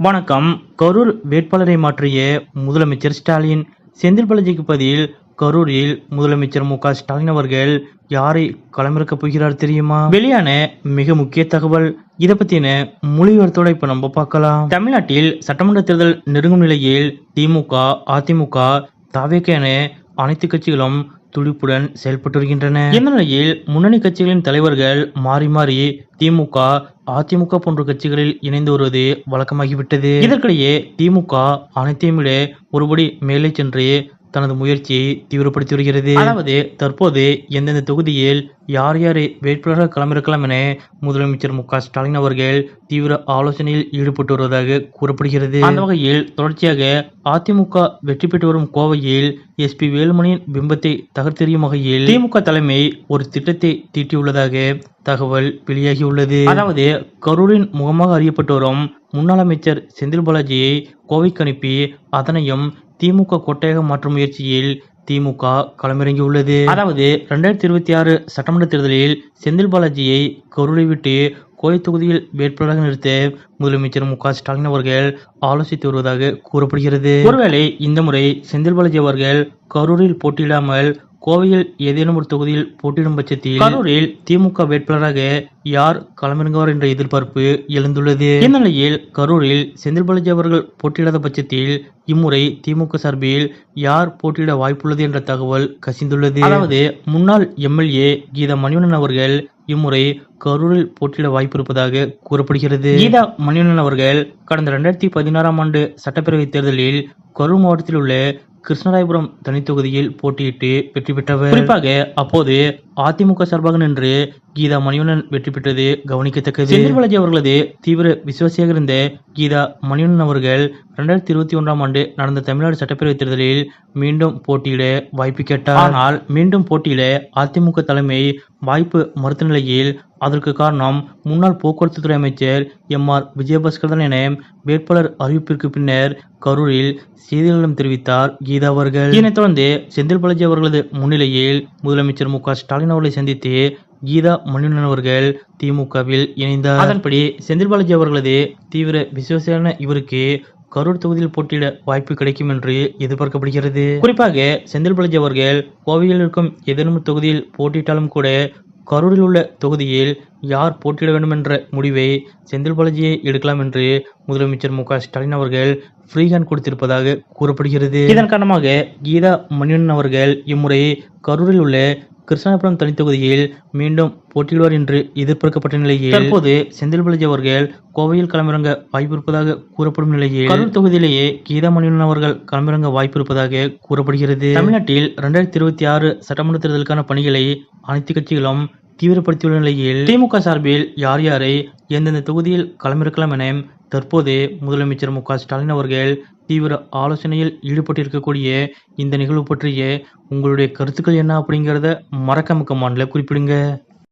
வணக்கம். கரூர் வேட்பாளரை மாற்றிய முதலமைச்சர் ஸ்டாலின். செந்தில் பாலாஜிக்கு பதில் கரூரில் முதலமைச்சர் மு க ஸ்டாலின் அவர்கள் யாரை களமிறக்க போகிறார் தெரியுமா? வெளியான மிக முக்கிய தகவல். இதை பத்தின மொழிவர்த்தோட இப்ப நம்ம பார்க்கலாம். தமிழ்நாட்டில் சட்டமன்ற தேர்தல் நெருங்கும் நிலையில் திமுக அதிமுக தாவேக என அனைத்து கட்சிகளும் துடிப்புடன் செயல்பட்டு வருகின்றன இந்த நிலையில் முன்னணி கட்சிகளின் தலைவர்கள் மாறி மாறி திமுக அதிமுக போன்ற கட்சிகளில் இணைந்து வருவது வழக்கமாகிவிட்டது. இதற்கிடையே திமுக அனைத்தையும் விட ஒருபடி மேலே சென்று தனது முயற்சியை தீவிரப்படுத்தி வருகிறது. அதாவது தற்போது எந்தெந்த தொகுதியில் யார் யார் வேட்பாளராக களமிறக்கலாம் என முதலமைச்சர் மு க ஸ்டாலின் அவர்கள் தீவிர ஆலோசனையில் ஈடுபட்டு வருவதாக கூறப்படுகிறது. அந்த வகையில் தொடர்ச்சியாக அதிமுக வெற்றி பெற்று வரும் கோவையில் எஸ்பி வேலுமணியின் பிம்பத்தை தகர்த்தெறியும் வகையில் திமுக தலைமை ஒரு திட்டத்தை தீட்டியுள்ளதாக தகவல் வெளியாகியுள்ளது. அதாவது கரூரின் முகமாக அறியப்பட்டு வரும் முன்னாள் அமைச்சர் செந்தில் பாலாஜியை கோவைக்கு அனுப்பி அதனையும் திமுக கொட்டையாக மாற்றும் முயற்சியில் திமுக களமிறங்கியுள்ளது. அதாவது ரெண்டாயிரத்தி இருபத்தி ஆறு சட்டமன்ற தேர்தலில் செந்தில் பாலாஜியை கரூரை விட்டு கோவை தொகுதியில் வேட்பாளராக நிறுத்த முதலமைச்சர் மு க ஸ்டாலின் அவர்கள் ஆலோசித்து வருவதாக கூறப்படுகிறது. ஒருவேளை இந்த முறை செந்தில் பாலாஜி அவர்கள் கரூரில் போட்டியிடாமல் கோவையில் ஏதேனும் ஒரு தொகுதியில் போட்டியிடும் பட்சத்தில் கரூரில் திமுக வேட்பாளராக யார் களமிறங்குவார் என்ற எதிர்பார்ப்பு எழுந்துள்ளது. இந்நிலையில் கரூரில் செந்தில் பாலாஜி அவர்கள் போட்டியிடாத பட்சத்தில் இம்முறை திமுக சார்பில் யார் போட்டியிட வாய்ப்புள்ளது என்ற தகவல் கசிந்துள்ளது. அதாவது முன்னாள் எம்எல்ஏ கீதா மணிவண்ணன் அவர்கள் இம்முறை கரூரில் போட்டியிட வாய்ப்பு இருப்பதாக கூறப்படுகிறது. கீதா மணிவண்ணன் அவர்கள் கடந்த இரண்டாயிரத்தி பதினாறாம் ஆண்டு சட்டப்பேரவை தேர்தலில் கரூர் மாவட்டத்தில் உள்ள கிருஷ்ணராயபுரம் தனி தொகுதியில் போட்டியிட்டு வெற்றி பெற்றவர். குறிப்பாக அப்போது அதிமுக சார்பாக நின்று கீதா மணிவண்ணன் வெற்றி பெற்றது கவனிக்கத்தக்கது. செந்தில் பாலாஜி அவர்களது தீவிர விசுவாசியாக இருந்த கீதா மணிவண்ணன் அவர்கள் இரண்டாயிரத்தி இருபத்தி ஒன்றாம் ஆண்டு நடந்த தமிழ்நாடு சட்டப்பேரவைத் தேர்தலில் மீண்டும் போட்டியிட வாய்ப்பு கேட்டார். ஆனால் மீண்டும் போட்டியிட அதிமுக தலைமை வாய்ப்பு மறுத்த நிலையில் அதற்கு காரணம் முன்னாள் போக்குவரத்து துறை அமைச்சர் எம் ஆர் விஜயபாஸ்கர் தான் என வேட்பாளர் அறிவிப்பிற்கு பின்னர் கரூரில் செய்தியாளர்களிடம் தெரிவித்தார் கீதா அவர்கள். இதனைத் தொடர்ந்து செந்தில் பாலாஜி அவர்களது முன்னிலையில் முதலமைச்சர் மு ஸ்டாலின் ஸ்டாலின் அவர்களை சந்தித்து கீதா மணிவண்ணன் அவர்கள் திமுகவில் இணைந்தார். அதன்படி செந்தில் பாலாஜி அவர்களது தீவிர விசுவாசியான இவருக்கு கரூர் தொகுதியில் போட்டியிட வாய்ப்பு கிடைக்கும் என்று எதிர்பார்க்கப்படுகிறது. குறிப்பாக செந்தில் பாலாஜி அவர்கள் கோவையில் இருக்கும் ஏதேனும் தொகுதியில் போட்டியிட்டாலும் கூட கரூரில் உள்ள தொகுதியில் யார் போட்டியிட வேண்டும் என்ற முடிவை செந்தில் பாலாஜியை எடுக்கலாம் என்று முதலமைச்சர் மு ஸ்டாலின் அவர்கள் ஃப்ரீஹேண்ட் கொடுத்திருப்பதாக கூறப்படுகிறது. இதன் காரணமாக கீதா மணிவண்ணன் அவர்கள் இம்முறை கரூரில் உள்ள கிருஷ்ணாபுரம் தனித்தொகுதியில் மீண்டும் போட்டியிடுவார் என்று எதிர்பார்க்கப்பட்ட நிலையில் தற்போது செந்தில் பாலாஜி அவர்கள் கோவையில் களமிறங்க வாய்ப்பு இருப்பதாக கூறப்படும் நிலையில் கரூர் தொகுதியிலேயே கீதா அவர்கள் களமிறங்க வாய்ப்பு இருப்பதாக கூறப்படுகிறது. தமிழ்நாட்டில் இரண்டாயிரத்தி இருபத்தி ஆறு சட்டமன்ற தேர்தலுக்கான பணிகளை அனைத்து கட்சிகளும் தீவிரப்படுத்தியுள்ள நிலையில் திமுக சார்பில் யார் யாரை எந்தெந்த தொகுதியில் களமிறக்கலாம் என தற்போது முதலமைச்சர் மு க ஸ்டாலின் அவர்கள் தீவிர ஆலோசனையில் ஈடுபட்டிருக்கக்கூடிய இந்த நிகழ்வு பற்றிய உங்களுடைய கருத்துக்கள் என்ன அப்படிங்கிறத மறக்காம கமாண்டில் குறிப்பிடுங்க.